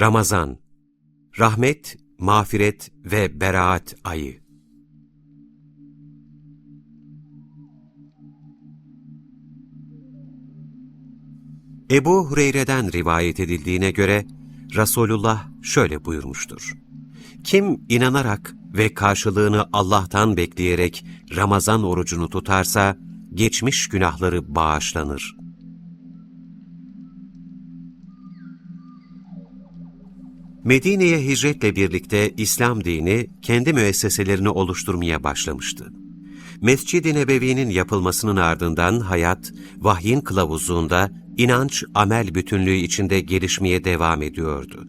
Ramazan Rahmet, mağfiret ve beraat ayı. Ebu Hureyre'den rivayet edildiğine göre Resulullah şöyle buyurmuştur. Kim inanarak ve karşılığını Allah'tan bekleyerek Ramazan orucunu tutarsa, geçmiş günahları bağışlanır. Medine'ye hicretle birlikte İslam dini kendi müesseselerini oluşturmaya başlamıştı. Mescid-i Nebevi'nin yapılmasının ardından hayat, vahyin kılavuzluğunda inanç, amel bütünlüğü içinde gelişmeye devam ediyordu.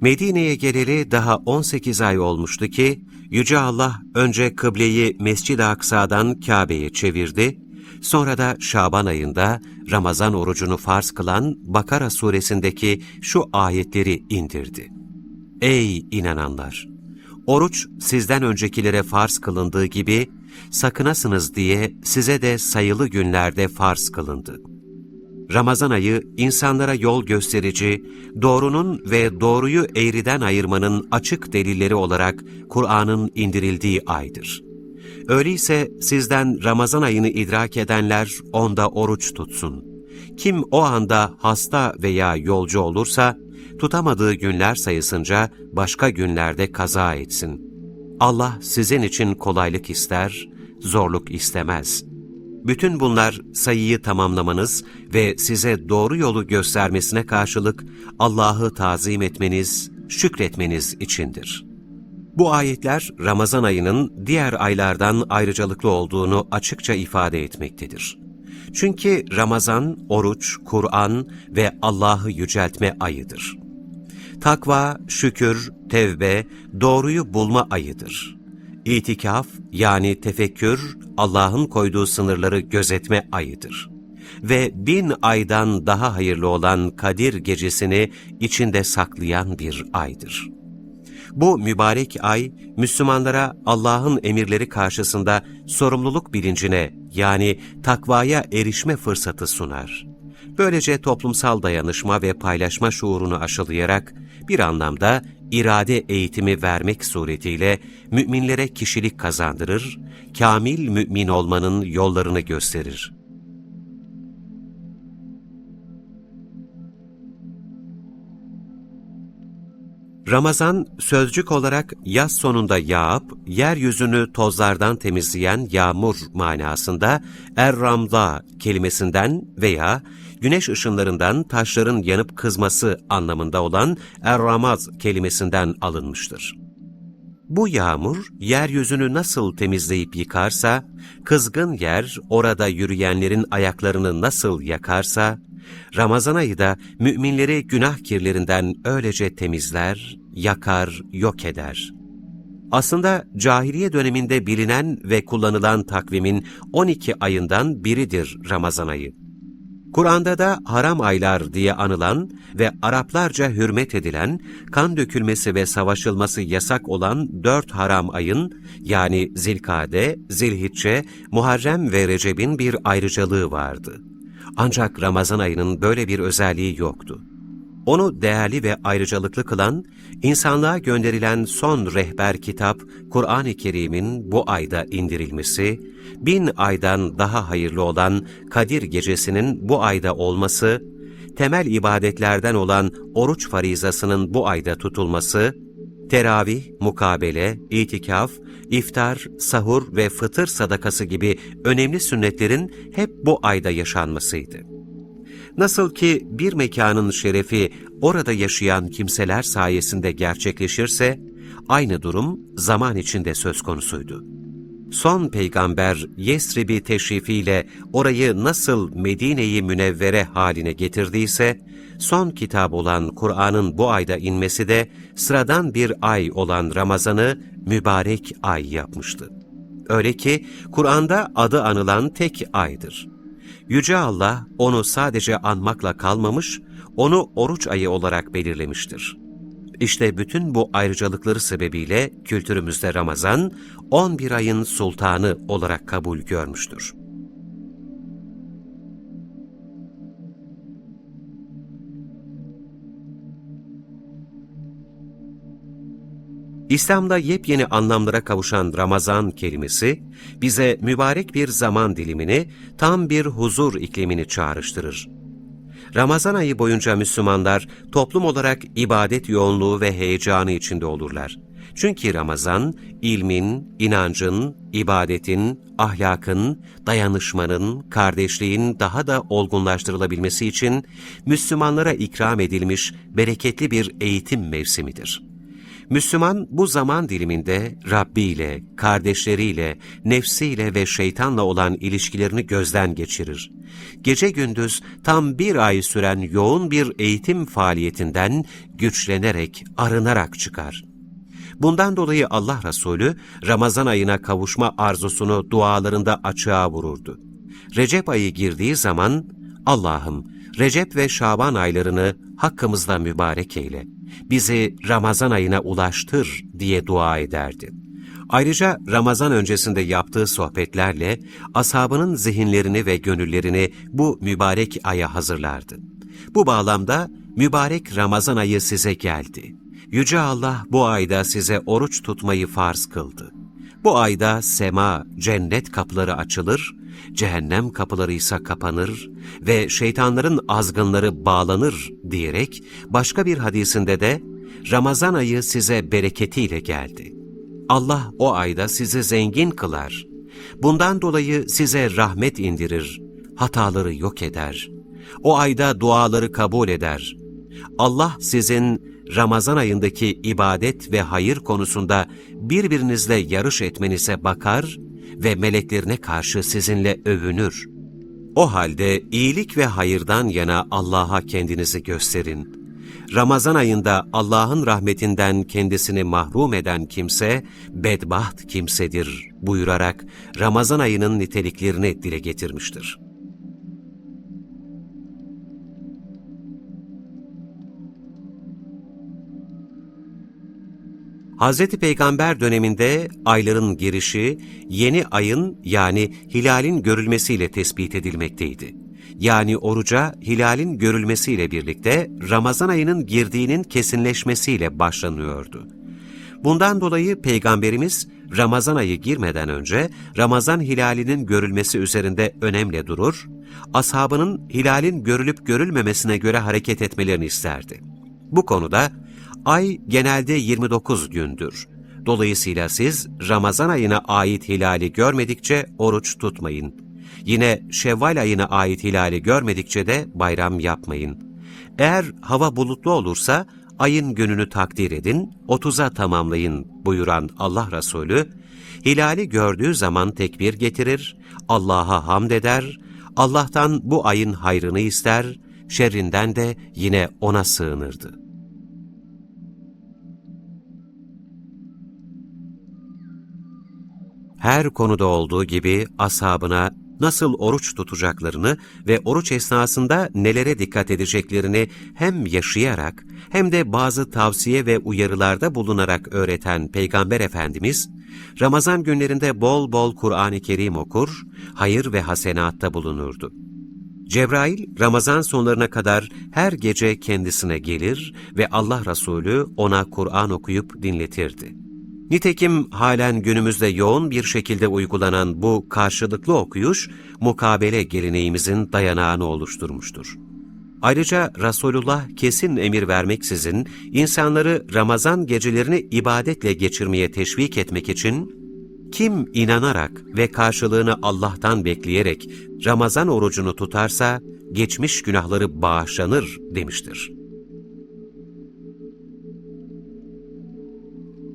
Medine'ye geleli daha 18 ay olmuştu ki, Yüce Allah önce kıbleyi Mescid-i Aksa'dan Kabe'ye çevirdi, sonra da Şaban ayında Ramazan orucunu farz kılan Bakara suresindeki şu ayetleri indirdi. Ey inananlar! Oruç sizden öncekilere farz kılındığı gibi, sakınasınız diye size de sayılı günlerde farz kılındı. Ramazan ayı insanlara yol gösterici, doğrunun ve doğruyu eğriden ayırmanın açık delilleri olarak Kur'an'ın indirildiği aydır. Öyleyse sizden Ramazan ayını idrak edenler onda oruç tutsun. Kim o anda hasta veya yolcu olursa, tutamadığı günler sayısınca başka günlerde kaza etsin. Allah sizin için kolaylık ister, zorluk istemez. Bütün bunlar sayıyı tamamlamanız ve size doğru yolu göstermesine karşılık Allah'ı tazim etmeniz, şükretmeniz içindir. Bu ayetler Ramazan ayının diğer aylardan ayrıcalıklı olduğunu açıkça ifade etmektedir. Çünkü Ramazan, oruç, Kur'an ve Allah'ı yüceltme ayıdır. Takva, şükür, tevbe, doğruyu bulma ayıdır. İtikaf yani tefekkür, Allah'ın koyduğu sınırları gözetme ayıdır. Ve bin aydan daha hayırlı olan Kadir gecesini içinde saklayan bir aydır. Bu mübarek ay, Müslümanlara Allah'ın emirleri karşısında sorumluluk bilincine yani takvaya erişme fırsatı sunar. Böylece toplumsal dayanışma ve paylaşma şuurunu aşılayarak bir anlamda irade eğitimi vermek suretiyle müminlere kişilik kazandırır, kamil mümin olmanın yollarını gösterir. Ramazan, sözcük olarak yaz sonunda yağıp, yeryüzünü tozlardan temizleyen yağmur manasında er-ramda kelimesinden veya güneş ışınlarından taşların yanıp kızması anlamında olan er-ramaz kelimesinden alınmıştır. Bu yağmur, yeryüzünü nasıl temizleyip yıkarsa, kızgın yer orada yürüyenlerin ayaklarını nasıl yakarsa, Ramazan ayı da müminleri günah kirlerinden öylece temizler, yakar, yok eder. Aslında cahiliye döneminde bilinen ve kullanılan takvimin 12 ayından biridir Ramazan ayı. Kur'an'da da haram aylar diye anılan ve Araplarca hürmet edilen, kan dökülmesi ve savaşılması yasak olan dört haram ayın yani Zilkade, Zilhicce, Muharrem ve Recep'in bir ayrıcalığı vardı. Ancak Ramazan ayının böyle bir özelliği yoktu. Onu değerli ve ayrıcalıklı kılan, insanlığa gönderilen son rehber kitap Kur'an-ı Kerim'in bu ayda indirilmesi, bin aydan daha hayırlı olan Kadir Gecesi'nin bu ayda olması, temel ibadetlerden olan oruç farizasının bu ayda tutulması, teravih, mukabele, itikaf, iftar, sahur ve fıtır sadakası gibi önemli sünnetlerin hep bu ayda yaşanmasıydı. Nasıl ki bir mekanın şerefi orada yaşayan kimseler sayesinde gerçekleşirse, aynı durum zaman içinde söz konusuydu. Son peygamber Yesrib'i teşrifiyle orayı nasıl Medine-i Münevvere haline getirdiyse, son kitap olan Kur'an'ın bu ayda inmesi de sıradan bir ay olan Ramazan'ı mübarek ay yapmıştı. Öyle ki Kur'an'da adı anılan tek aydır. Yüce Allah onu sadece anmakla kalmamış, onu oruç ayı olarak belirlemiştir. İşte bütün bu ayrıcalıkları sebebiyle kültürümüzde Ramazan, 11 ayın sultanı olarak kabul görmüştür. İslam'da yepyeni anlamlara kavuşan Ramazan kelimesi, bize mübarek bir zaman dilimini, tam bir huzur iklimini çağrıştırır. Ramazan ayı boyunca Müslümanlar toplum olarak ibadet yoğunluğu ve heyecanı içinde olurlar. Çünkü Ramazan, ilmin, inancın, ibadetin, ahlakın, dayanışmanın, kardeşliğin daha da olgunlaştırılabilmesi için Müslümanlara ikram edilmiş bereketli bir eğitim mevsimidir. Müslüman bu zaman diliminde Rabbi ile, kardeşleriyle, nefsiyle ve şeytanla olan ilişkilerini gözden geçirir. Gece gündüz tam bir ay süren yoğun bir eğitim faaliyetinden güçlenerek, arınarak çıkar. Bundan dolayı Allah Resulü Ramazan ayına kavuşma arzusunu dualarında açığa vururdu. Recep ayı girdiği zaman Allah'ım Recep ve Şaban aylarını hakkımızda mübarek eyle. Bizi Ramazan ayına ulaştır diye dua ederdi. Ayrıca Ramazan öncesinde yaptığı sohbetlerle ashabının zihinlerini ve gönüllerini bu mübarek aya hazırlardı. Bu bağlamda mübarek Ramazan ayı size geldi. Yüce Allah bu ayda size oruç tutmayı farz kıldı. Bu ayda sema, cennet kapıları açılır, cehennem kapıları ise kapanır ve şeytanların azgınları bağlanır diyerek başka bir hadisinde de Ramazan ayı size bereketiyle geldi. Allah o ayda sizi zengin kılar. Bundan dolayı size rahmet indirir, hataları yok eder. O ayda duaları kabul eder. Allah sizin Ramazan ayındaki ibadet ve hayır konusunda birbirinizle yarış etmenize bakar ve meleklerine karşı sizinle övünür. O halde iyilik ve hayırdan yana Allah'a kendinizi gösterin. Ramazan ayında Allah'ın rahmetinden kendisini mahrum eden kimse, bedbaht kimsedir buyurarak Ramazan ayının niteliklerini dile getirmiştir. Hz. Peygamber döneminde ayların girişi yeni ayın yani hilalin görülmesiyle tespit edilmekteydi. Yani oruca hilalin görülmesiyle birlikte Ramazan ayının girdiğinin kesinleşmesiyle başlanıyordu. Bundan dolayı Peygamberimiz Ramazan ayı girmeden önce Ramazan hilalinin görülmesi üzerinde önemli durur, ashabının hilalin görülüp görülmemesine göre hareket etmelerini isterdi. Bu konuda Ay genelde 29 gündür. Dolayısıyla siz Ramazan ayına ait hilali görmedikçe oruç tutmayın. Yine Şevval ayına ait hilali görmedikçe de bayram yapmayın. Eğer hava bulutlu olursa ayın gününü takdir edin, 30'a tamamlayın buyuran Allah Resulü, hilali gördüğü zaman tekbir getirir, Allah'a hamd eder, Allah'tan bu ayın hayrını ister, şerrinden de yine O'na sığınırdı. Her konuda olduğu gibi ashabına nasıl oruç tutacaklarını ve oruç esnasında nelere dikkat edeceklerini hem yaşayarak hem de bazı tavsiye ve uyarılarda bulunarak öğreten Peygamber Efendimiz, Ramazan günlerinde bol bol Kur'an-ı Kerim okur, hayır ve hasenatta bulunurdu. Cebrail, Ramazan sonlarına kadar her gece kendisine gelir ve Allah Resulü ona Kur'an okuyup dinletirdi. Nitekim halen günümüzde yoğun bir şekilde uygulanan bu karşılıklı okuyuş, mukabele geleneğimizin dayanağını oluşturmuştur. Ayrıca Resulullah kesin emir vermeksizin insanları Ramazan gecelerini ibadetle geçirmeye teşvik etmek için kim inanarak ve karşılığını Allah'tan bekleyerek Ramazan orucunu tutarsa geçmiş günahları bağışlanır demiştir.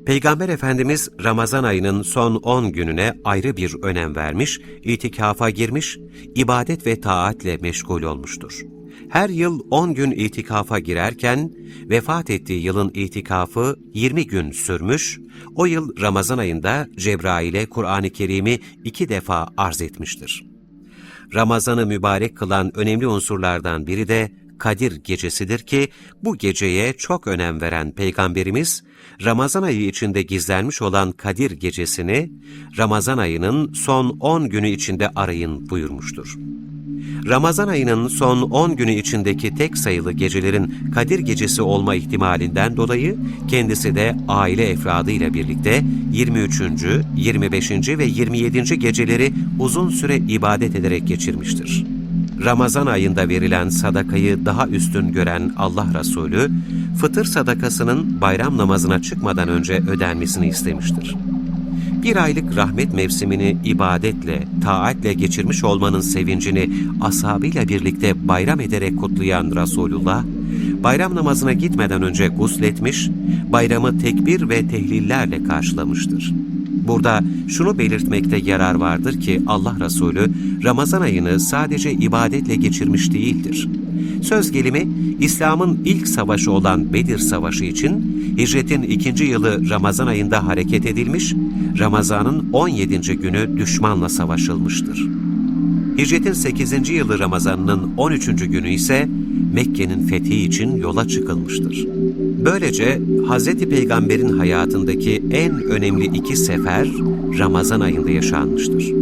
Peygamber Efendimiz Ramazan ayının son 10 gününe ayrı bir önem vermiş, itikafa girmiş, ibadet ve taatle meşgul olmuştur. Her yıl 10 gün itikafa girerken, vefat ettiği yılın itikafı 20 gün sürmüş, o yıl Ramazan ayında Cebrail'e Kur'an-ı Kerim'i iki defa arz etmiştir. Ramazan'ı mübarek kılan önemli unsurlardan biri de Kadir gecesidir ki bu geceye çok önem veren Peygamberimiz Ramazan ayı içinde gizlenmiş olan Kadir gecesini Ramazan ayının son 10 günü içinde arayın buyurmuştur. Ramazan ayının son 10 günü içindeki tek sayılı gecelerin Kadir Gecesi olma ihtimalinden dolayı kendisi de aile efradıyla birlikte 23. 25. ve 27. geceleri uzun süre ibadet ederek geçirmiştir. Ramazan ayında verilen sadakayı daha üstün gören Allah Resulü, fıtır sadakasının bayram namazına çıkmadan önce ödenmesini istemiştir. Bir aylık rahmet mevsimini ibadetle, taatle geçirmiş olmanın sevincini ashabıyla birlikte bayram ederek kutlayan Resulullah, bayram namazına gitmeden önce gusletmiş, bayramı tekbir ve tehlillerle karşılamıştır. Burada şunu belirtmekte yarar vardır ki Allah Resulü Ramazan ayını sadece ibadetle geçirmiş değildir. Söz gelimi İslam'ın ilk savaşı olan Bedir Savaşı için hicretin ikinci yılı Ramazan ayında hareket edilmiş, Ramazan'ın 17. günü düşmanla savaşılmıştır. Hicretin 8. yılı Ramazan'ın 13. günü ise Mekke'nin fethi için yola çıkılmıştır. Böylece Hz. Peygamber'in hayatındaki en önemli iki sefer Ramazan ayında yaşanmıştır.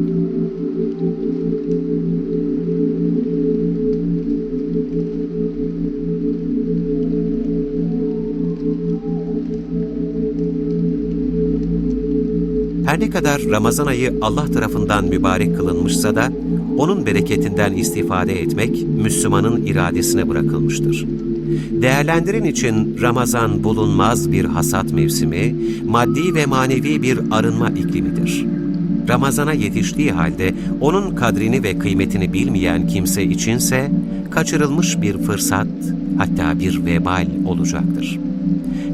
Her ne kadar Ramazan ayı Allah tarafından mübarek kılınmışsa da, onun bereketinden istifade etmek Müslümanın iradesine bırakılmıştır. Değerlendirin için Ramazan bulunmaz bir hasat mevsimi, maddi ve manevi bir arınma iklimidir. Ramazana yetiştiği halde onun kadrini ve kıymetini bilmeyen kimse içinse kaçırılmış bir fırsat, hatta bir vebal olacaktır.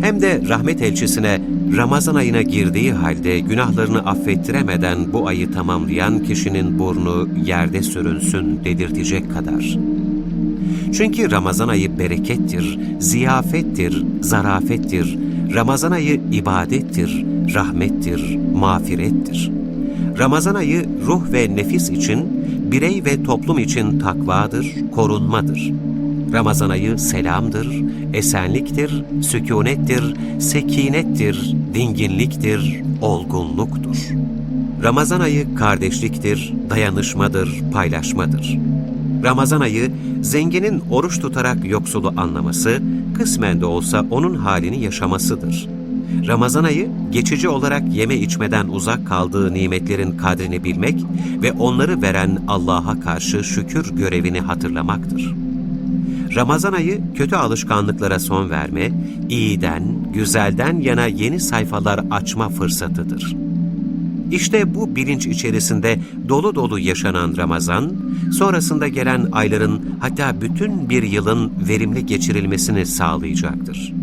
Hem de rahmet elçisine Ramazan ayına girdiği halde günahlarını affettiremeden bu ayı tamamlayan kişinin burnu yerde sürünsün dedirtecek kadar. Çünkü Ramazan ayı berekettir, ziyafettir, zarafettir. Ramazan ayı ibadettir, rahmettir, mağfirettir. Ramazan ayı ruh ve nefis için, birey ve toplum için takvadır, korunmadır. Ramazan ayı selamdır, esenliktir, sükunettir, sekinettir, dinginliktir, olgunluktur. Ramazan ayı kardeşliktir, dayanışmadır, paylaşmadır. Ramazan ayı zenginin oruç tutarak yoksulu anlaması, kısmen de olsa onun halini yaşamasıdır. Ramazan ayı geçici olarak yeme içmeden uzak kaldığı nimetlerin kadrini bilmek ve onları veren Allah'a karşı şükür görevini hatırlamaktır. Ramazan ayı kötü alışkanlıklara son verme, iyiden, güzelden yana yeni sayfalar açma fırsatıdır. İşte bu bilinç içerisinde dolu dolu yaşanan Ramazan, sonrasında gelen ayların hatta bütün bir yılın verimli geçirilmesini sağlayacaktır.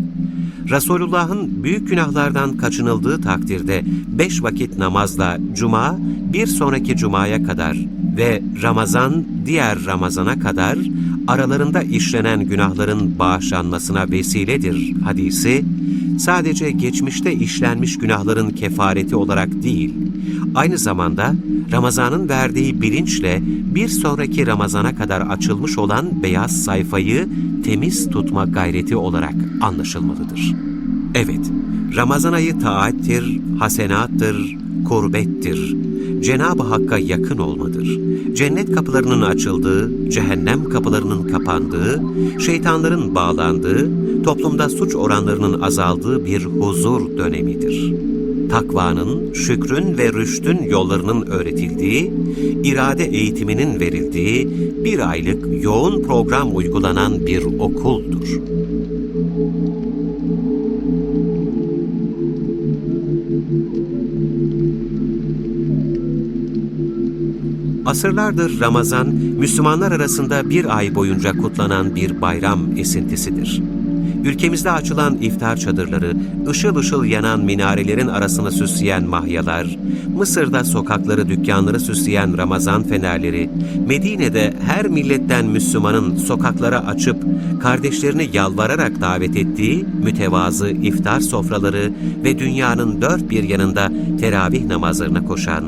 Resulullah'ın büyük günahlardan kaçınıldığı takdirde beş vakit namazla Cuma bir sonraki Cuma'ya kadar ve Ramazan diğer Ramazan'a kadar aralarında işlenen günahların bağışlanmasına vesiledir hadisi, sadece geçmişte işlenmiş günahların kefareti olarak değil, aynı zamanda Ramazan'ın verdiği bilinçle bir sonraki Ramazan'a kadar açılmış olan beyaz sayfayı temiz tutma gayreti olarak anlaşılmalıdır. Evet, Ramazan ayı taattir, hasenattır, kurbettir, Cenab-ı Hakk'a yakın olmadır. Cennet kapılarının açıldığı, cehennem kapılarının kapandığı, şeytanların bağlandığı, toplumda suç oranlarının azaldığı bir huzur dönemidir. Takvanın, şükrün ve rüştün yollarının öğretildiği, irade eğitiminin verildiği bir aylık yoğun program uygulanan bir okuldur. Asırlardır Ramazan, Müslümanlar arasında bir ay boyunca kutlanan bir bayram esintisidir. Ülkemizde açılan iftar çadırları, ışıl ışıl yanan minarelerin arasını süsleyen mahyalar, Mısır'da sokakları, dükkanları süsleyen Ramazan fenerleri, Medine'de her milletten Müslümanın sokaklara açıp kardeşlerini yalvararak davet ettiği mütevazı iftar sofraları ve dünyanın dört bir yanında teravih namazlarına koşan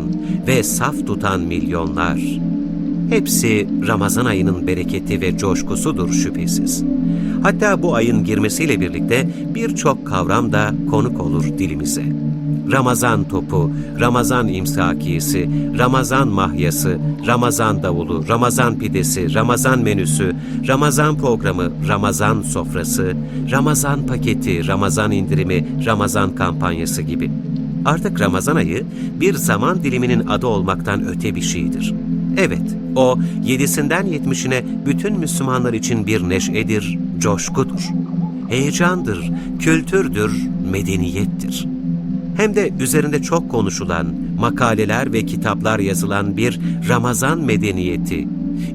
ve saf tutan milyonlar. Hepsi Ramazan ayının bereketi ve coşkusudur şüphesiz. Hatta bu ayın girmesiyle birlikte birçok kavram da konuk olur dilimize. Ramazan topu, Ramazan imsakiyesi, Ramazan mahyası, Ramazan davulu, Ramazan pidesi, Ramazan menüsü, Ramazan programı, Ramazan sofrası, Ramazan paketi, Ramazan indirimi, Ramazan kampanyası gibi. Artık Ramazan ayı bir zaman diliminin adı olmaktan öte bir şeydir. Evet, o yedisinden yetmişine bütün Müslümanlar için bir neşedir, coşkudur. Heyecandır, kültürdür, medeniyettir. Hem de üzerinde çok konuşulan, makaleler ve kitaplar yazılan bir Ramazan medeniyeti.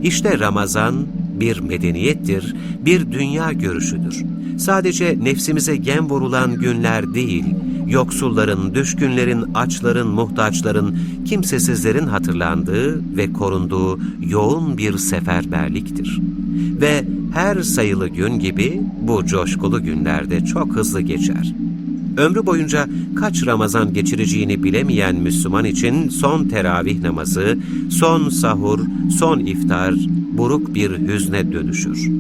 İşte Ramazan bir medeniyettir, bir dünya görüşüdür. Sadece nefsimize gem vurulan günler değil, yoksulların, düşkünlerin, açların, muhtaçların, kimsesizlerin hatırlandığı ve korunduğu yoğun bir seferberliktir. Ve her sayılı gün gibi bu coşkulu günlerde çok hızlı geçer. Ömrü boyunca kaç Ramazan geçireceğini bilemeyen Müslüman için son teravih namazı, son sahur, son iftar buruk bir hüzne dönüşür.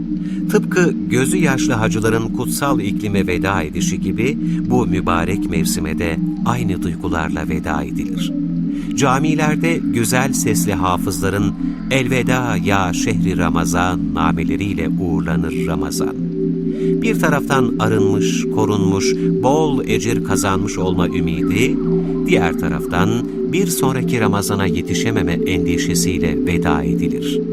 Tıpkı gözü yaşlı hacıların kutsal iklime veda edişi gibi bu mübarek mevsime de aynı duygularla veda edilir. Camilerde güzel sesli hafızların elveda ya şehri Ramazan nameleriyle uğurlanır Ramazan. Bir taraftan arınmış, korunmuş, bol ecir kazanmış olma ümidi, diğer taraftan bir sonraki Ramazana yetişememe endişesiyle veda edilir.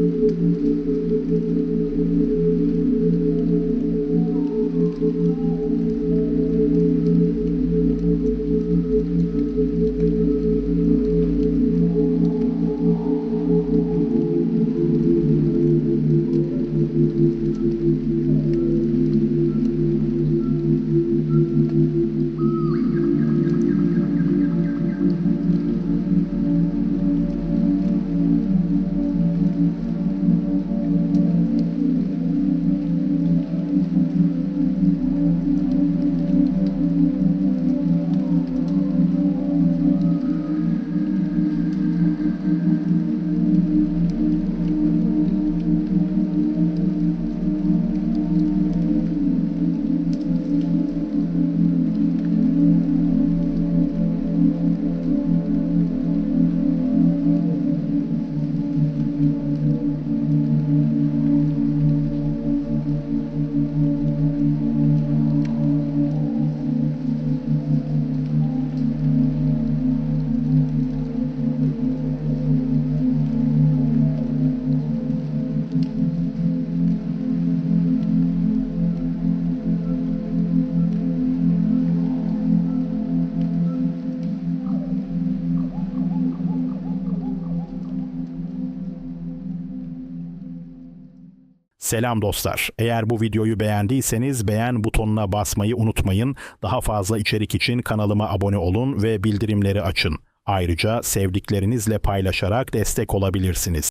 Selam dostlar. Eğer bu videoyu beğendiyseniz beğen butonuna basmayı unutmayın. Daha fazla içerik için kanalıma abone olun ve bildirimleri açın. Ayrıca sevdiklerinizle paylaşarak destek olabilirsiniz.